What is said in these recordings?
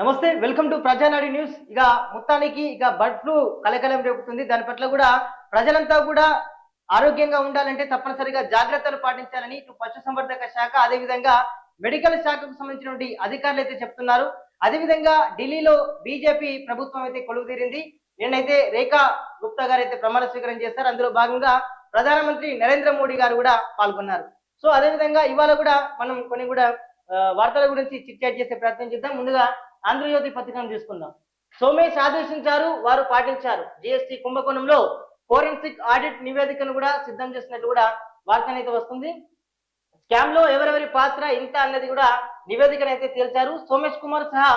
నమస్తే welcome to ప్రజానాడి news. ఇక మొత్తానికి ఇక బర్డ్ ఫ్లూ కలకలం రేపుతుంది. దాని పట్ల కూడా ప్రజలంతా కూడా ఆరోగ్యంగా ఉండాలంటే తప్పనిసరిగా జాగ్రత్తలు పాటించాలని ఇటు పశు సంవర్ధక శాఖ అదేవిధంగా మెడికల్ శాఖకు సంబంధించినటువంటి అధికారులు అయితే చెప్తున్నారు. అదేవిధంగా ఢిల్లీలో బీజేపీ ప్రభుత్వం అయితే కొలువు తీరింది నిన్నైతే రేఖా గుప్తా గారు అయితే ప్రమాణ స్వీకారం చేశారు. అందులో భాగంగా ప్రధానమంత్రి నరేంద్ర మోడీ గారు కూడా పాల్గొన్నారు. సో అదేవిధంగా ఇవాళ కూడా మనం కొన్ని కూడా వార్తల గురించి చిట్ చేసే ప్రయత్నం చేద్దాం. ముందుగా ఆంధ్రజ్యోతి పత్రికను తీసుకుందాం. సోమేష్ ఆదేశించారు వారు పాటించారు. జిఎస్టి కుంభకోణంలో ఫోరెన్సిక్ ఆడిట్ నివేదికను కూడా సిద్ధం చేసినట్టు కూడా వార్త అయితే వస్తుంది. స్కామ్లో ఎవరెవరి పాత్ర ఇంత అన్నది కూడా నివేదికను అయితే తేల్చారు. సోమేష్ కుమార్ సహా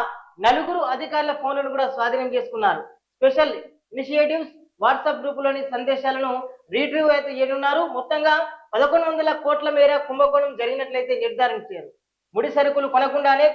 నలుగురు అధికారుల ఫోన్లను కూడా స్వాధీనం చేసుకున్నారు. స్పెషల్ ఇనిషియేటివ్స్ వాట్సాప్ గ్రూపులోని సందేశాలను రీట్రీవ్ అయితే చేయనున్నారు మొత్తంగా పదకొండు వందల కోట్ల మేర కుంభకోణం జరిగినట్లయితే నిర్ధారించారు. ముడి సరుకులు కొనకుండానే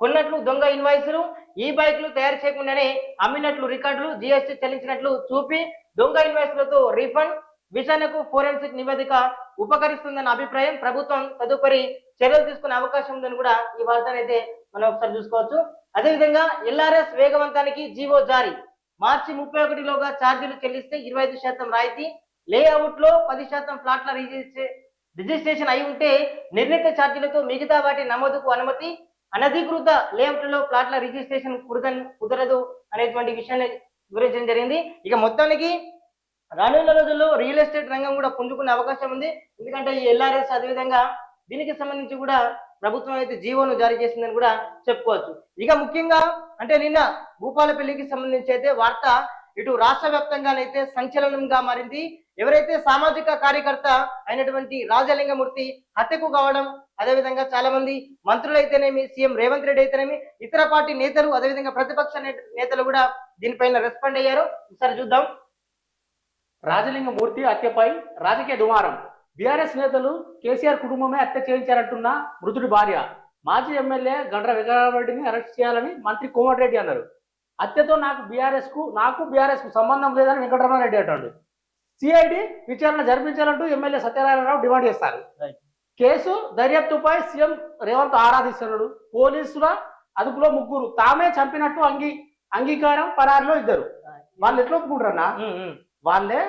కొన్నట్లు దొంగ ఇన్వాయిస్లు ఈ బైక్లు తయారు చేయకుండానే అమ్మినట్లు రికార్డులు జిఎస్టీ చెల్లించినట్లు చూపి దొంగ ఇన్వాయిస్లతో రీఫండ్ విచారణకు ఫోరెన్సిక్ నివేదిక ఉపకరిస్తుందన్న అభిప్రాయం ప్రభుత్వం తదుపరి చర్యలు తీసుకునే అవకాశం ఉందని కూడా ఈ వార్తను అయితే మనం ఒకసారి చూసుకోవచ్చు. అదేవిధంగా ఎల్ఆర్ఎస్ వేగవంతానికి జీవో జారీ. మార్చి ముప్పై ఒకటిలోగా ఛార్జీలు చెల్లిస్తే ఇరవై ఐదు శాతం రాయితీ లేఅవుట్లో పది శాతం ఫ్లాట్ల రిజిస్ట్రే రిజిస్ట్రేషన్ అయి ఉంటే నిర్ణీత ఛార్జీలతో మిగతా వాటి నమోదుకు అనుమతి అనధికృత లేఅవుట్లలో ప్లాట్ల రిజిస్ట్రేషన్ కుదర కుదరదు అనేటువంటి విషయాన్ని వివరించడం జరిగింది. ఇక మొత్తానికి రానున్న రోజుల్లో రియల్ ఎస్టేట్ రంగం కూడా పుంజుకునే అవకాశం ఉంది. ఎందుకంటే ఈ ఎల్ఆర్ఎస్ అదేవిధంగా దీనికి సంబంధించి కూడా ప్రభుత్వం అయితే జీవోను జారీ చేసిందని కూడా చెప్పుకోవచ్చు. ఇక ముఖ్యంగా అంటే నిన్న భూపాలపల్లికి సంబంధించి అయితే వార్త ఇటు రాష్ట్ర వ్యాప్తంగానైతే సంచలనంగా మారింది. ఎవరైతే సామాజిక కార్యకర్త అయినటువంటి రాజలింగమూర్తి హత్యకు కావడం అదేవిధంగా చాలా మంది మంత్రులు అయితేనేమి సీఎం రేవంత్ రెడ్డి అయితేనేమి ఇతర పార్టీ నేతలు అదేవిధంగా ప్రతిపక్ష నేత- నేతలు కూడా దీనిపైన రెస్పాండ్ అయ్యారు. ఒకసారి చూద్దాం. రాజలింగమూర్తి హత్యపై రాజకీయ దుమారం. బీఆర్ఎస్ నేతలు కేసీఆర్ కుటుంబమే హత్య చేయించారంటున్న మృతుడి భార్య. మాజీ ఎమ్మెల్యే గండ్ర వెంకటరెడ్డిని అరెస్ట్ చేయాలని మంత్రి కోమటిరెడ్డి అన్నారు. హత్యతో నాకు బీఆర్ఎస్కు నాకు బీఆర్ఎస్కు సంబంధం లేదని వెంకటరమణారెడ్డి అంటాడు. సిఐడి విచారణ జరిపించాలంటూ ఎమ్మెల్యే సత్యనారాయణరావు డిమాండ్ చేస్తారు. కేసు దర్యాప్తుపై సీఎం రేవంత్ ఆరాధిస్తున్నాడు. పోలీసుల అదుపులో ముగ్గురు. తామే చంపినట్టు అంగీ అంగీకారం పరారిలో ఇద్దరు. వాళ్ళు ఎట్లా ఒప్పుకుంటారన్నా. వాళ్ళే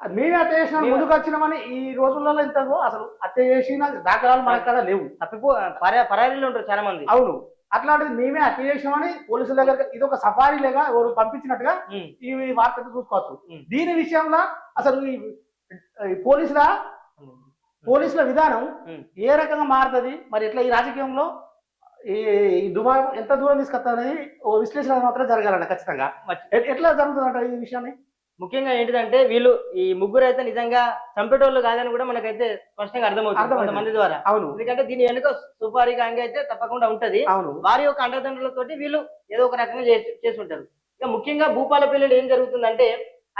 మేమే హత్య చేసిన ముందుకు వచ్చినామని ఈ రోజులలో ఇంత అసలు హత్య చేసిన దాఖలాలు మన కదా లేవు. తప్పిపో పరా పరారీలో ఉంటారు చాలా మంది అవును. అట్లాంటిది మేమే హత్య చేసినామని పోలీసుల దగ్గర ఇది ఒక సఫారీ లేగా ఎవరు పంపించినట్టుగా ఈ వార్త చూసుకోవచ్చు. దీని విషయంలో అసలు ఈ పోలీసుల పోలీసుల విధానం. ఏ రకంగా మారుతుంది? మరి ఎట్లా ఈ రాజకీయంలో ఈ దుమారం ఎంత దూరం తీసుకొస్తారనేది ఓ విశ్లేషణ మాత్రం జరగాలంట ఖచ్చితంగా. ఎట్లా జరుగుతుందంట ఈ విషయాన్ని? ముఖ్యంగా ఏంటిదంటే వీళ్ళు ఈ ముగ్గురు అయితే నిజంగా చంపేటోళ్ళు కాదని కూడా మనకైతే స్పష్టంగా అర్థమవుతుంది. కొంతమంది ద్వారా. అవును. ఎందుకంటే దీని వెనుక సుపారీ గాంగ్ అయితే తప్పకుండా ఉంటది. అవును. వారి యొక్క అండదండలతోటి వీళ్ళు ఏదో ఒక రకంగా చేసి చేసి ఉంటారు ఇక ముఖ్యంగా భూపాలపల్లిలో ఏం జరుగుతుందంటే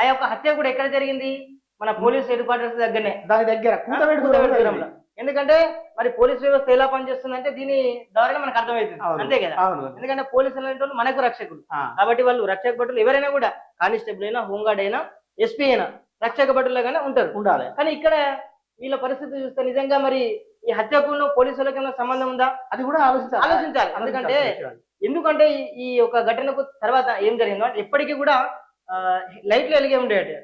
ఆ యొక్క హత్య కూడా ఎక్కడ జరిగింది? మన పోలీస్ హెడ్ క్వార్టర్స్ దగ్గరనే. దాని దగ్గర కూతవేడి. ఎందుకంటే మరి పోలీస్ వ్యవస్థ ఎలా పనిచేస్తుందంటే దీని ద్వారా మనకు అర్థమవుతుంది. అంతే కదా? ఎందుకంటే పోలీసులు వాళ్ళు మనకు రక్షకులు. కాబట్టి వాళ్ళు రక్షక భటులు ఎవరైనా కూడా కానిస్టేబుల్ అయినా హోంగార్డ్ అయినా ఎస్పీ అయినా రక్షక భటులుగానే ఉంటారు. ఉండాలి. కానీ ఇక్కడ వీళ్ళ పరిస్థితి చూస్తే నిజంగా మరి ఈ హత్యకు పోలీసులకు ఏమైనా సంబంధం ఉందా? అది కూడా ఆలోచించాలి. ఆలోచించాలి. ఎందుకంటే. ఎందుకంటే ఈ- యొక్క ఘటనకు తర్వాత ఏం జరిగిందో ఎప్పటికీ కూడా లైట్లు వెలిగే ఉండేటి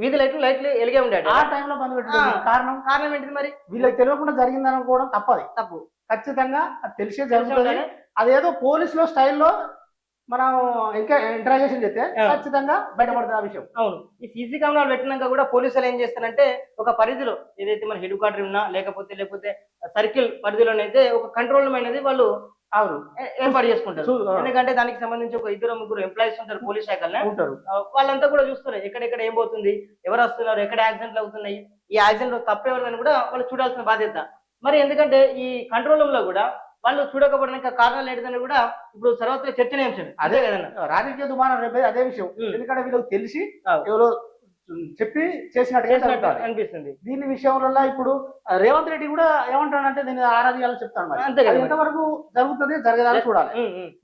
వీధి లైట్లు లైట్లు వెలిగే ఉండేటి ఆ టైంలో బంద్ పెట్టడం ఆ. కారణం? కారణం ఏంటిది మరి? వీళ్ళకి తెలియకుండా జరిగిందని అనుకోవడం తప్పది. తప్పు. ఖచ్చితంగా అది తెలిసే జరుగుతుంది. అదేదో పోలీసులో స్టైల్లో మనం ఇంకా ఇంటరాగేషన్ చేస్తే. ఖచ్చితంగా బయటపడుతుంది ఆ విషయం. అవును. ఈ సీసీ కెమెరాలు పెట్టినాక కూడా పోలీసులు ఏం చేస్తారంటే ఒక పరిధిలో ఏదైతే మన హెడ్ క్వార్టర్ ఉన్నా లేకపోతే లేకపోతే సర్కిల్ పరిధిలోనైతే ఒక కంట్రోల్ అనేది వాళ్ళు అవును. ఏర్పాటు చేసుకుంటారు. ఎందుకంటే దానికి సంబంధించి ఒక ఇద్దరు ముగ్గురు ఎంప్లాయీస్ ఉంటారు పోలీస్ శాఖలో ఉంటారు. వాళ్ళంతా కూడా చూస్తారు ఎక్కడెక్కడ ఏం పోతుంది ఎవరు వస్తున్నారు ఎక్కడ యాక్సిడెంట్లు అవుతున్నాయి. ఈ యాక్సిడెంట్ తప్పు ఎవరిదని కూడా వాళ్ళు చూడాల్సిన బాధ్యత. మరి ఎందుకంటే ఈ కంట్రోల్ రూమ్లో కూడా వాళ్ళు చూడకపోవడానికి కారణాలు ఏంటిదని కూడా ఇప్పుడు సర్వత్ర చర్చనీయాంశం. అదే రాజకీయ రేపే అదే విషయం. ఎందుకంటే వీళ్ళకి తెలిసి. ఎవరో చెప్పి చేసినట్టుగా చేసినట్టు జరుగుతుంది. అనిపిస్తుంది. దీని విషయంలో ఇప్పుడు రేవంత్ రెడ్డి కూడా ఏమంటాడంటే దీన్ని ఆరాధ్యాలు చెప్తాను మరి. అంతే. ఎంతవరకు జరుగుతుంది జరగదని చూడాలి.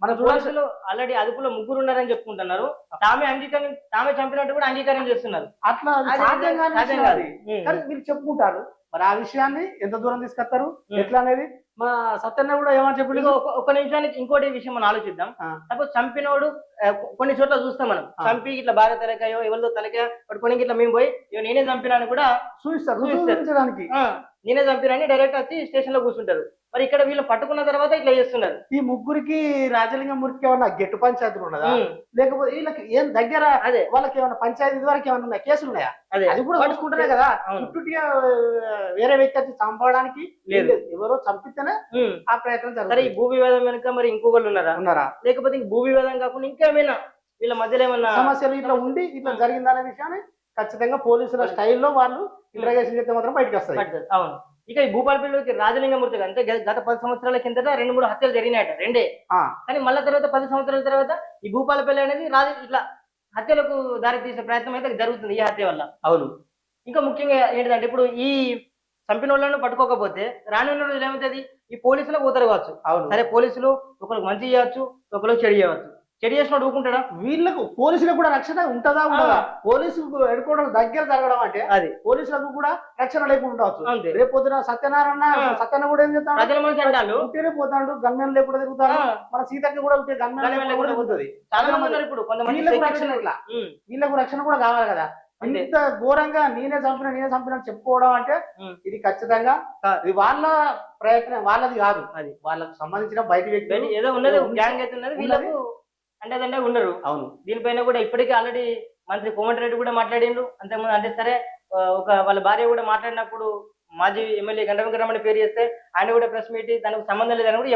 మనం పోలీసులు ఆల్రెడీ అదుపులో ముగ్గురు ఉన్నారని చెప్పుకుంటున్నారు. తామే అంగీకారం తామే చంపినట్టు కూడా అంగీకారం చేస్తున్నారు అట్లా సాధ్యం కానీ మీరు చెప్పుకుంటారు మరి ఆ విషయాన్ని ఎంత దూరం తీసుకొస్తారు. ఎట్లా అనేది మన సత్యన్న కూడా ఏమని చెప్పిండు ఒక- నిమిషానికి ఇంకోటి విషయం మనం ఆలోచిద్దాం. సపోజ్ చంపినోడు కొన్ని చోట్ల చూస్తాం మనం. చంపి ఇట్లా భార్య తలకాయో ఎవరిదో తలకాయ కొన్ని ఇట్లా మేము పోయి "ఇగో నేనే చంపినాను కూడా చూపిస్తారు. చూపించడానికి నేనే చంపినాని డైరెక్ట్ వచ్చి స్టేషన్లో కూర్చుంటారు మరి ఇక్కడ వీళ్ళు పట్టుకున్న తర్వాత ఇట్లా చేస్తున్నారు. ఈ ముగ్గురికి రాజలింగమూర్తికి ఏమన్నా గెట్టు పంచాయతీలు ఉన్నదా? లేకపోతే వీళ్ళకి ఏం దగ్గర అదే. వాళ్ళకి ఏమైనా పంచాయతీ వరకు ఏమైనా ఉన్నాయా? కేసులు ఉన్నాయా? అదే. అది కూడా పట్టుకుంటారే కదా. అవును. చుట్టూటిగా వేరే వ్యక్తి చంపడానికి లేదు. ఎవరో చంపితేనే. ఆ ప్రయత్నం సరే ఈ జరుగుతుంది భూ వివాదం వెనుక మరి ఇంకొకళ్ళు ఉన్నారా? ఉన్నారా? లేకపోతే ఇంక భూ వివాదం కాకుండా ఇంకేమైనా వీళ్ళ మధ్యలో ఏమన్నా సమస్యలు ఇట్లా ఉండి ఇట్లా జరిగిందనే విషయాన్ని ఖచ్చితంగా పోలీసుల స్టైల్లో వాళ్ళు ఇంట్రాగేషన్ చేస్తే మాత్రం బయటకు పడుతుంది. అవును. ఇక ఈ భూపాలపల్లికి రాజలింగమూర్తి అంటే గత- పది సంవత్సరాల కిందట రెండు మూడు హత్యలు జరిగినాయట రెండే. కానీ మళ్ళా తర్వాత పది సంవత్సరాల తర్వాత ఈ భూపాలపల్లి అనేది రాజ ఇట్లా హత్యలకు దారి తీసే ప్రయత్నం అయితే జరుగుతుంది ఈ హత్య వల్ల. అవును. ఇంకా ముఖ్యంగా ఏంటిదంటే ఇప్పుడు ఈ చంపిన వాళ్ళను పట్టుకోకపోతే రానున్న రోజులు ఏమవుతుంది ఈ పోలీసులకు పోతారు కావచ్చు అవును. సరే పోలీసులు ఒకరికి మంచి చేయవచ్చు ఒకరికి చెడు చేయవచ్చు. చెడు చేసినోడు ఊరుకుంటాడా వీళ్ళకు పోలీసులకు కూడా రక్షణ ఉంటుందా ఉండదా. పోలీసు ఎడుకోవడం దగ్గర జరగడం అంటే అది. పోలీసులకు కూడా రక్షణ లేకుండా ఉండవచ్చు. రేపు పొద్దున సత్యనారాయణ ఆ. సత్యన్న కూడా ఏం చేస్తాడు? ఉంటేనే పోతాడు గన్మెన్ లేకుండా తిరుగుతాడు. మన సీతక్క కూడా ఉంటే గన్మెన్ లేకుండా చాలా మంది ఇప్పుడు వీళ్ళకు రక్షణ ఇట్లా వీళ్ళకు రక్షణ కూడా కావాలి కదా. ఇంత ఘోరంగా నేనే చంపిన నేనే చంపిన చెప్పుకోవడం అంటే. ఇది ఖచ్చితంగా. ఇది వాళ్ళ ప్రయత్నం వాళ్ళది కాదు. అది. వాళ్ళకు సంబంధించిన బయట వ్యక్తులు కానీ ఏదో ఉన్నది. గ్యాంగ్ అయితే ఉన్నది వీళ్ళకు అండదండే ఉండరు. అవును. దీనిపైన కూడా ఇప్పటికీ ఆల్రెడీ మంత్రి కోమటిరెడ్డి కూడా మాట్లాడిండ్రు. అంతకుముందు అంటే సరే ఒక వాళ్ళ భార్య కూడా మాట్లాడినప్పుడు మాజీ ఎమ్మెల్యే గంట వెంకటరమణ పేరు చేస్తే ఆయన కూడా ప్రెస్ మీట్ దానికి సంబంధం లేదని కూడా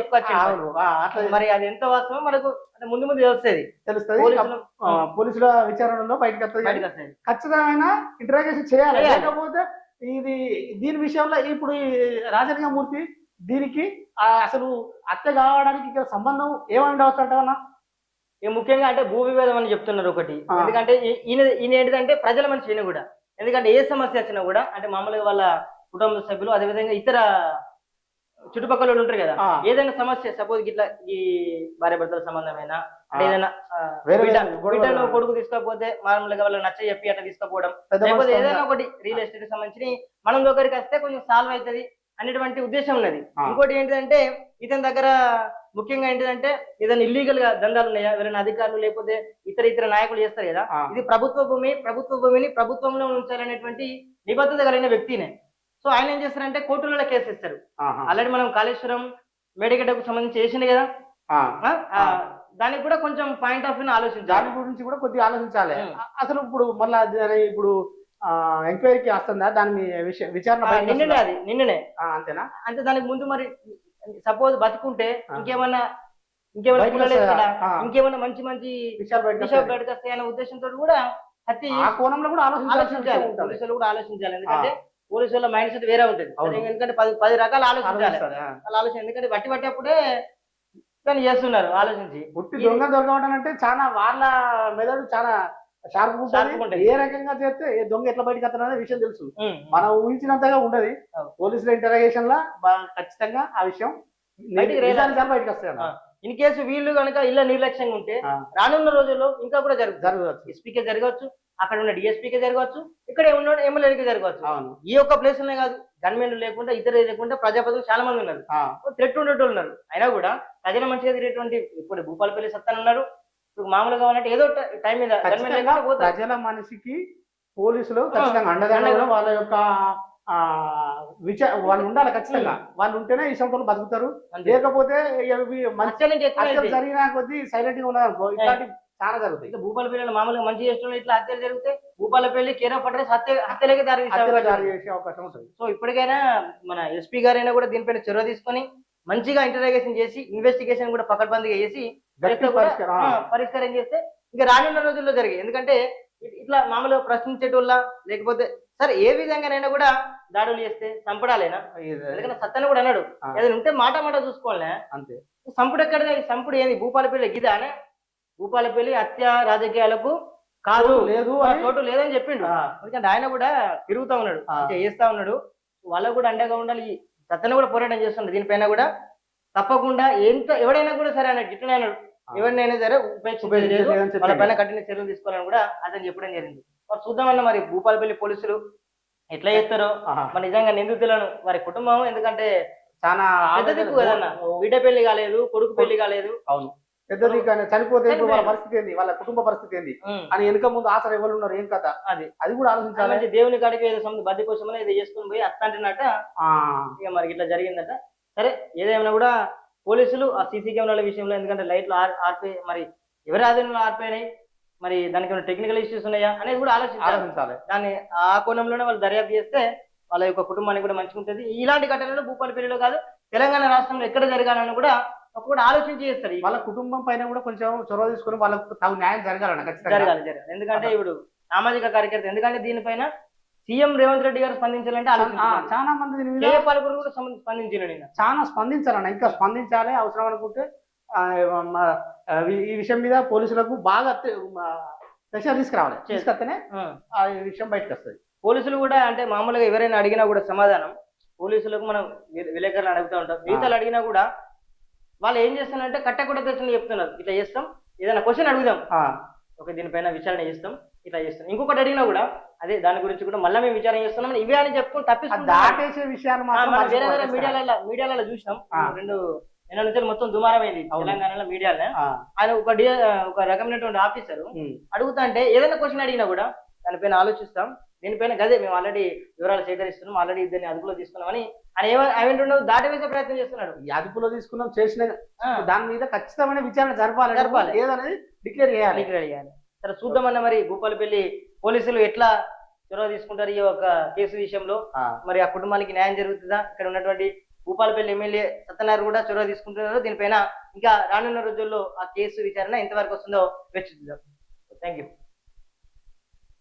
అట్లా మరి అది ఎంత వాస్తవం మనకు అంటే ముందు ముందు తెలుస్తుంది. తెలుస్తుంది. పోలీసులు విచారణలో బయటకు వస్తుంది ఖచ్చితమైన ఇంటరాగేషన్ చేయాలి. లేకపోతే ఇది దీని విషయంలో ఇప్పుడు రాజలింగమూర్తి దీనికి అసలు హత్య కావడానికి ఇక్కడ సంబంధం ఏమై ఉండవచ్చు అంటావన్నా? ఇక ముఖ్యంగా అంటే భూ వివాదం అని చెప్తున్నారు ఒకటి. ఎందుకంటే ఈయన ఈయన ఏంటిదంటే ప్రజల మనిషి ఈయన కూడా ఎందుకంటే ఏ సమస్య వచ్చినా కూడా అంటే మామూలుగా వాళ్ళ కుటుంబ సభ్యులు అదేవిధంగా ఇతర చుట్టుపక్కల వాళ్ళు ఉంటారు కదా. ఏదైనా సమస్య సపోజ్ ఇట్లా ఈ భార్య భర్తల సంబంధమైనా. ఏదైనా. బిడ్డను కొడుకు తీసుకోకపోతే మామూలుగా వాళ్ళకి నచ్చ చెప్పి అట్లా తీసుకోపోవడం లేకపోతే ఏదైనా ఒకటి రియల్ ఎస్టేట్ సంబంధించి మనం దగ్గరికి వస్తే కొంచెం సాల్వ్ అవుతుంది అనేటువంటి ఉద్దేశం ఉన్నది. ఇంకోటి ఏంటిదంటే ఇతని దగ్గర ముఖ్యంగా ఏంటిదంటే ఏదైనా ఇల్లీగల్గా దందాలు ఉన్నాయా? ఎవరైనా అధికారులు లేకపోతే ఇతర ఇతర నాయకులు చేస్తారు కదా. ఇది ప్రభుత్వ భూమి ప్రభుత్వ భూమిని ప్రభుత్వంలో ఉంచాలనేటువంటి నిబద్ధత కలిగిన వ్యక్తినే. సో ఆయన ఏం చేస్తారంటే కోర్టులలో కేసు ఇస్తారు. ఆల్రెడీ మనం కాళేశ్వరం మేడిగడ్డకు సంబంధించి చేసింది కదా? దానికి కూడా కొంచెం పాయింట్ ఆఫ్ వ్యూ ఆలోచించాలి. దాని గురించి కూడా కొద్దిగా ఆలోచించాలి. అసలు ఇప్పుడు మళ్ళా ఇప్పుడు ఎంక్వైరీకి వస్తుందా? దాని మీ విష- విచారణ నిన్ననే? అది నిన్ననే. అంతేనా? అంటే దానికి ముందు మరి సపోజ్ బతుకుంటే. ఇంకేమన్నా? ఆ. ఇంకేమన్నా మంచి మంచి విషయాలు బయటకు వస్తాయనే ఉద్దేశంతో కూడా ఆ కోణంలో కూడా ఆలోచించాలి. పోలీసులు కూడా ఆలోచించాలి ఎందుకంటే పోలీసు వాళ్ళ మైండ్ సెట్ వేరే ఉంటుంది. ఎందుకంటే పది పది రకాలు ఆలోచించాలి. వాళ్ళు ఆలోచన ఎందుకంటే బట్టి పట్టేప్పుడే దాన్ని చేస్తున్నారు ఆలోచించి పుట్టి దొంగ దొరకమంటే చాలా వాళ్ళ మెదడు చాలా షార్ప్ ఉంటుంది. ఏ రకంగా చేస్తే ఏ దొంగ ఎట్లా బయటకు వస్తారనే విషయం తెలుసు. మనం ఊహించినంతగా ఉండదు. పోలీసుల ఇంటరాగేషన్ లా ఖచ్చితంగా ఆ విషయం బయటికి వస్తాయి. ఇన్ కేసు వీళ్ళు కనుక ఇళ్ళ నిర్లక్ష్యంగా ఉంటే. రానున్న రోజుల్లో ఇంకా కూడా జరుగుతుంది జరగవచ్చు ఎస్పీకే జరగవచ్చు అక్కడ ఉన్న డిఎస్పీకే జరగవచ్చు ఇక్కడ ఉన్న ఎమ్మెల్యేకి జరగవచ్చు అవును ఈ ఒక్క ప్లేస్లోనే కాదు గవర్నమెంట్ లేకుండా ఇతర లేకుండా ప్రజాపతులు చాలా మంది ఉన్నారు. థ్రెట్ ఉండేటోళ్ళు ఉన్నారు అయినా కూడా ప్రజల మంచిగా తిరిగేటువంటి ఇప్పుడు భూపాలపల్లి సత్తాన్ ఉన్నారు ఇప్పుడు మామూలుగా కావాలంటే ఏదో ట- మీద ప్రజల మనిషికి పోలీసులు ఖచ్చితంగా వాళ్ళ యొక్క విచార వాళ్ళు ఉండాలి ఖచ్చితంగా. వాళ్ళు ఉంటేనే ఈ సంవత్సరం బతుకుతారు. లేకపోతే. జరిగిన కొద్దీ సైలెంట్గా ఉన్నారు ఇట్లాంటి చాలా జరుగుతాయి. ఇక భూపాలపల్లిలో మామూలుగా మంచి చేస్తున్న ఇట్లా హత్యలు జరిగితే భూపాలపల్లి కేర్ ఆఫ్ అడ్రస్ హత్య హత్యలకే దారి అవకాశం. చేసే ఉంటుంది. సో ఇప్పటికైనా మన ఎస్పీ గారైనా కూడా దీనిపైన చొరవ తీసుకొని మంచిగా ఇంటరాగేషన్ చేసి ఇన్వెస్టిగేషన్ కూడా పకడ్బందీగా చేసి పరిష్కారం. చేస్తే ఇంకా రానున్న రోజుల్లో జరిగాయి ఎందుకంటే ఇట్లా మామూలుగా ప్రశ్నించేటోళ్ళ లేకపోతే సరే ఏ విధంగానైనా కూడా దాడులు చేస్తే చంపడాలేనా? ఎందుకంటే సత్తన్న కూడా అన్నాడు. ఏదైనా ఉంటే మాట మాట చూసుకోవాలనే. అంతే. సంపుడు ఎక్కడది? సంపుడు ఏంది? భూపాలపల్లి గిదానే భూపాలపల్లి హత్య రాజకీయాలకు కాదు. లేదు చోటు లేదని చెప్పిండు. ఎందుకంటే ఆయన కూడా తిరుగుతా ఉన్నాడు చేస్తా ఉన్నాడు. వాళ్ళకు కూడా అండగా ఉండాలి. ఈ సత్తన్న కూడా పోరాటం చేస్తున్నాడు దీనిపైన కూడా తప్పకుండా ఎంత ఎవడైనా కూడా సరే ఆయన గిట్టనే అన్నాడు ఆ. ఎవరినైనా సరే ఉపేక్షించేది లేదు ఉపేక్షించేది అని వాళ్ళ. పైన కఠిన చర్యలు తీసుకోవాలని కూడా అతను చెప్పడం జరిగింది. మరి చూద్దామన్న మరి భూపాలపల్లి పోలీసులు ఎట్లా చేస్తారో. మరి నిజంగా నిందితులను వారి కుటుంబం ఎందుకంటే చాలా కదన్న. బిడ్డ పెళ్ళి కాలేదు కొడుకు పెళ్ళి కాలేదు. అవును. పెద్దది కానీ చనిపోతే వాళ్ళ. పరిస్థితి ఏంది? వాళ్ళ కుటుంబ పరిస్థితి ఏంది? అని వెనుక ముందు ఆసర ఎవరు ఉన్నారు? ఏం కథ? అది. అది కూడా ఆలోచించాలి? దేవుని కాడికి ఏదో సొంత బద్ది కోసమని ఏదో చేసుకుని పోయి అత్తంటున్నట్ట ఆ, ఇక మరి ఇట్లా జరిగిందట. సరే ఏదేమైనా కూడా పోలీసులు ఆ సీసీ కెమెరాల విషయంలో ఎందుకంటే లైట్లు ఆర్ ఆర్పి మరి ఎవరి ఆధీనంలో ఆర్పినాయి? మరి దానికి ఏమైనా టెక్నికల్ ఇష్యూస్ ఉన్నాయా? అనేది కూడా ఆలోచించాలి. ఆలోచించాలి. దాన్ని ఆ కోణంలోనే వాళ్ళు దర్యాప్తు చేస్తే వాళ్ళ యొక్క కుటుంబానికి కూడా మంచిగా ఉంటుంది. ఇలాంటి ఘటనలు భూపాలపల్లిలో కాదు తెలంగాణ రాష్ట్రంలో ఎక్కడ జరగాలని కూడా ఒక కూడా ఆలోచించి చేస్తారు. వాళ్ళ కుటుంబం పైన కూడా కొంచెం చొరవ తీసుకొని వాళ్ళకు తగు న్యాయం జరగాలన్న ఖచ్చితంగా. జరగాలి జరగాలి. ఎందుకంటే ఇప్పుడు సామాజిక కార్యకర్త ఎందుకంటే దీనిపైన సీఎం రేవంత్ రెడ్డి గారు స్పందించాలంటే చాలా మంది దీని మీద కేఏ పాలకుడు కూడా నిన్న. చాలా స్పందించాలన్న ఇంకా స్పందించాలి అవసరం అనుకుంటే ఈ- విషయం మీద పోలీసులకు బాగా ప్రెషర్ తీసుకురావాలి. తీసుకొస్తేనే ఆ. విషయం బయటకు వస్తుంది పోలీసులు కూడా అంటే మామూలుగా ఎవరైనా అడిగినా కూడా సమాధానం. పోలీసులకు మనం విలేకరులు అడుగుతూ ఉంటాం. మిగతాలు అడిగినా కూడా వాళ్ళు ఏం చేస్తున్నారంటే కట్టకుండా తెచ్చిన చెప్తున్నారు. ఇట్లా చేస్తాం. ఏదైనా క్వశ్చన్ అడుగుదాం. ఓకే దీనిపైన విచారణ చేస్తాం. ఇట్లా చేస్తాం ఇంకొకటి అడిగినా కూడా అదే దాని గురించి కూడా మళ్ళీ మేము విచారణ చేస్తున్నాం ఇవే అని చెప్పుకొని దాటేసే విషయాలు మనం వేరే వేరే. మీడియాలలో మీడియాలలో చూసినాం. రెండు నిన్న నుంచి మొత్తం దుమారమైంది. తెలంగాణలో మీడియాలో ఆయన ఒక ఒక రకమైనటువంటి ఆఫీసర్. అడుగుతా అంటే ఏదైనా క్వశ్చన్ అడిగినా కూడా దానిపైన ఆలోచిస్తాం. దీనిపైన గదే మేము ఆల్రెడీ వివరాలు సేకరిస్తున్నాం. ఆల్రెడీ ఇద్దరిని అదుపులో తీసుకున్నామని ఆయన ఏమ ఆయన దాటి వేసే ప్రయత్నం చేస్తున్నాడు. ఈ అదుపులో తీసుకున్నాం చేసిన దాని మీద ఖచ్చితమైన విచారణ జరపాలి జరపాలి. ఏదనేది డిక్లేర్ చేయాలి. రెడీ చేయాలి. సరే చూద్దామన్న మరి భూపాలపల్లి పోలీసులు ఎట్లా చొరవ తీసుకుంటారు ఈ యొక్క కేసు విషయంలో? మరి ఆ కుటుంబానికి న్యాయం జరుగుతుందా? ఇక్కడ ఉన్నటువంటి భూపాలపల్లి ఎమ్మెల్యే సత్యనారాయణ కూడా చొరవ తీసుకుంటున్నారు. దీనిపైన ఇంకా రానున్న రోజుల్లో ఆ కేసు విచారణ ఎంతవరకు వస్తుందో వెచ్చుద్దాం. Thank you